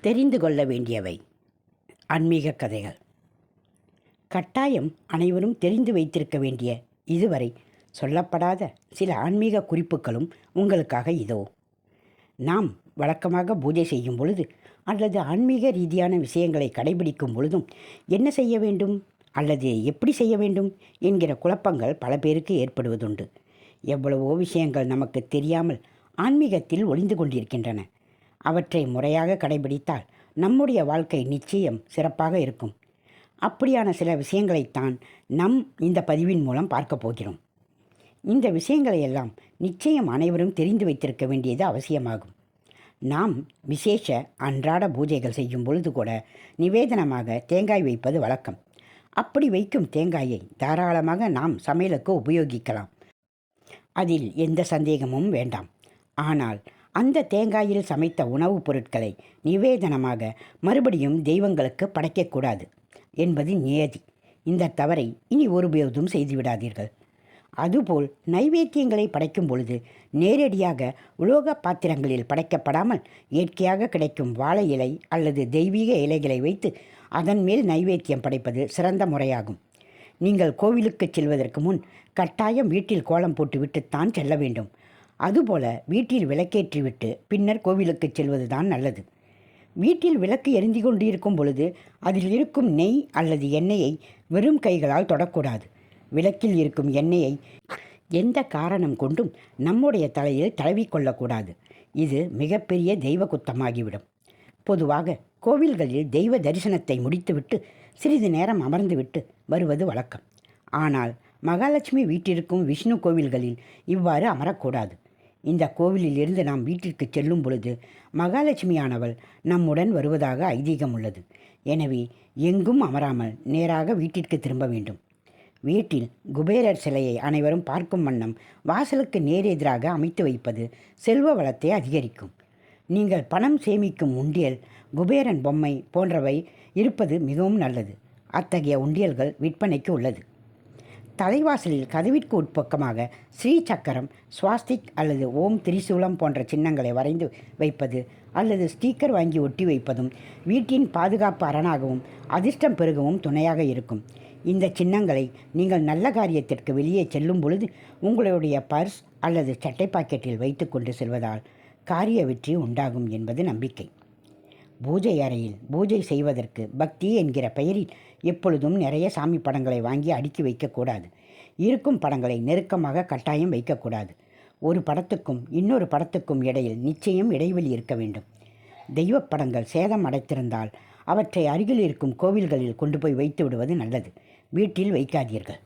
தெரிந்து கொள்ள வேண்டியவை. ஆன்மீக கதைகள். கட்டாயம் அனைவரும் தெரிந்து வைத்திருக்க வேண்டிய இதுவரை சொல்லப்படாத சில ஆன்மீக குறிப்புகளும் உங்களுக்காக இதோ. நாம் வழக்கமாக பூஜை செய்யும் பொழுது அல்லது ஆன்மீக ரீதியான விஷயங்களை கடைபிடிக்கும் பொழுதும் என்ன செய்ய வேண்டும்? அல்லது எப்படி செய்ய வேண்டும்? என்கிற குழப்பங்கள் பல பேருக்கு ஏற்படுவதுண்டு. எவ்வளவோ விஷயங்கள் நமக்கு தெரியாமல் ஆன்மீகத்தில் ஒளிந்து கொண்டிருக்கின்றன. அவற்றை முறையாக கடைபிடித்தால் நம்முடைய வாழ்க்கை நிச்சயம் சிறப்பாக இருக்கும். அப்படியான சில விஷயங்களைத்தான் நம் இந்த பதிவின் மூலம் பார்க்க போகிறோம். இந்த விஷயங்களை எல்லாம் நிச்சயம் அனைவரும் தெரிந்து வைத்திருக்க வேண்டியது அவசியமாகும். நாம் விசேஷ அன்றாட பூஜைகள் செய்யும் பொழுது கூட நிவேதனமாக தேங்காய் வைப்பது வழக்கம். அப்படி வைக்கும் தேங்காயை தாராளமாக நாம் சமையலுக்கு உபயோகிக்கலாம். அதில் எந்த சந்தேகமும் வேண்டாம். ஆனால் அந்த தேங்காயில் சமைத்த உணவுப் பொருட்களை நிவேதனமாக மறுபடியும் தெய்வங்களுக்கு படைக்கக்கூடாது என்பது நியதி. இந்த தவறை இனி ஒருபோதும் செய்துவிடாதீர்கள். அதுபோல் நைவேத்தியங்களை படைக்கும் பொழுது நேரடியாக உலோக பாத்திரங்களில் படைக்கப்படாமல் இயற்கையாக கிடைக்கும் வாழை இலை அல்லது தெய்வீக இலைகளை வைத்து அதன் மேல் நைவேத்தியம் படைப்பது சிறந்த முறையாகும். நீங்கள் கோவிலுக்கு செல்வதற்கு முன் கட்டாயம் வீட்டில் கோலம் போட்டுவிட்டுத்தான் செல்ல வேண்டும். அதுபோல வீட்டில் விளக்கேற்றிவிட்டு பின்னர் கோவிலுக்கு செல்வதுதான் நல்லது. வீட்டில் விளக்கு எரிந்து கொண்டிருக்கும் பொழுது அதில் இருக்கும் நெய் அல்லது எண்ணெயை வெறும் கைகளால் தொடக்கூடாது. விளக்கில் இருக்கும் எண்ணெயை எந்த காரணம் கொண்டும் நம்முடைய தலையில் தழுவிக்கொள்ளக்கூடாது இது மிகப்பெரிய தெய்வ குத்தமாகிவிடும் பொதுவாக கோவில்களில் தெய்வ தரிசனத்தை முடித்துவிட்டு சிறிது நேரம் அமர்ந்துவிட்டு வருவது வழக்கம். ஆனால் மகாலட்சுமி வீட்டிற்கும் விஷ்ணு கோவில்களில் இவ்வாறு அமரக்கூடாது. இந்த கோவிலில் இருந்து நாம் வீட்டிற்கு செல்லும் பொழுது மகாலட்சுமியானவள் நம்முடன் வருவதாக ஐதீகம் உள்ளது. எனவே எங்கும் அமராமல் நேராக வீட்டிற்கு திரும்ப வேண்டும். வீட்டில் குபேரர் சிலையை அனைவரும் பார்க்கும் வண்ணம் வாசலுக்கு நேரெதிராக அமைத்து வைப்பது செல்வ வளத்தை அதிகரிக்கும். நீங்கள் பணம் சேமிக்கும் உண்டியல் குபேரன் பொம்மை போன்றவை இருப்பது மிகவும் நல்லது. அத்தகைய உண்டியல்கள் விற்பனைக்கு உள்ளது. தலைவாசலில் கதவிற்கு உட்பக்கமாக ஸ்ரீ சக்கரம் ஸ்வாஸ்திக் அல்லது ஓம் திரிசூலம் போன்ற சின்னங்களை வரைந்து வைப்பது அல்லது ஸ்டீக்கர் வாங்கி ஒட்டி வைப்பதும் வீட்டின் பாதுகாப்பு அரணாகவும் அதிர்ஷ்டம் பெருகவும் துணையாக இருக்கும். இந்த சின்னங்களை நீங்கள் நல்ல காரியத்திற்கு வெளியே செல்லும் பொழுது உங்களுடைய பர்ஸ் அல்லது சட்டை பாக்கெட்டில் வைத்துக்கொண்டு செல்வதால் காரிய வெற்றி உண்டாகும் என்பது நம்பிக்கை. பூஜை அறையில் பூஜை செய்வதற்கு பக்தி என்கிற பெயரில் எப்பொழுதும் நிறைய சாமி படங்களை வாங்கி அடுக்கி வைக்கக்கூடாது. இருக்கும் படங்களை நெருக்கமாக கட்டாயம் வைக்கக்கூடாது. ஒரு படத்துக்கும் இன்னொரு படத்துக்கும் இடையில் நிச்சயம் இடைவெளி இருக்க வேண்டும். தெய்வ படங்கள் சேதம் அடைத்திருந்தால் அவற்றை அருகில் இருக்கும் கோவில்களில் கொண்டு போய் வைத்து விடுவது நல்லது. வீட்டில் வைக்காதீர்கள்.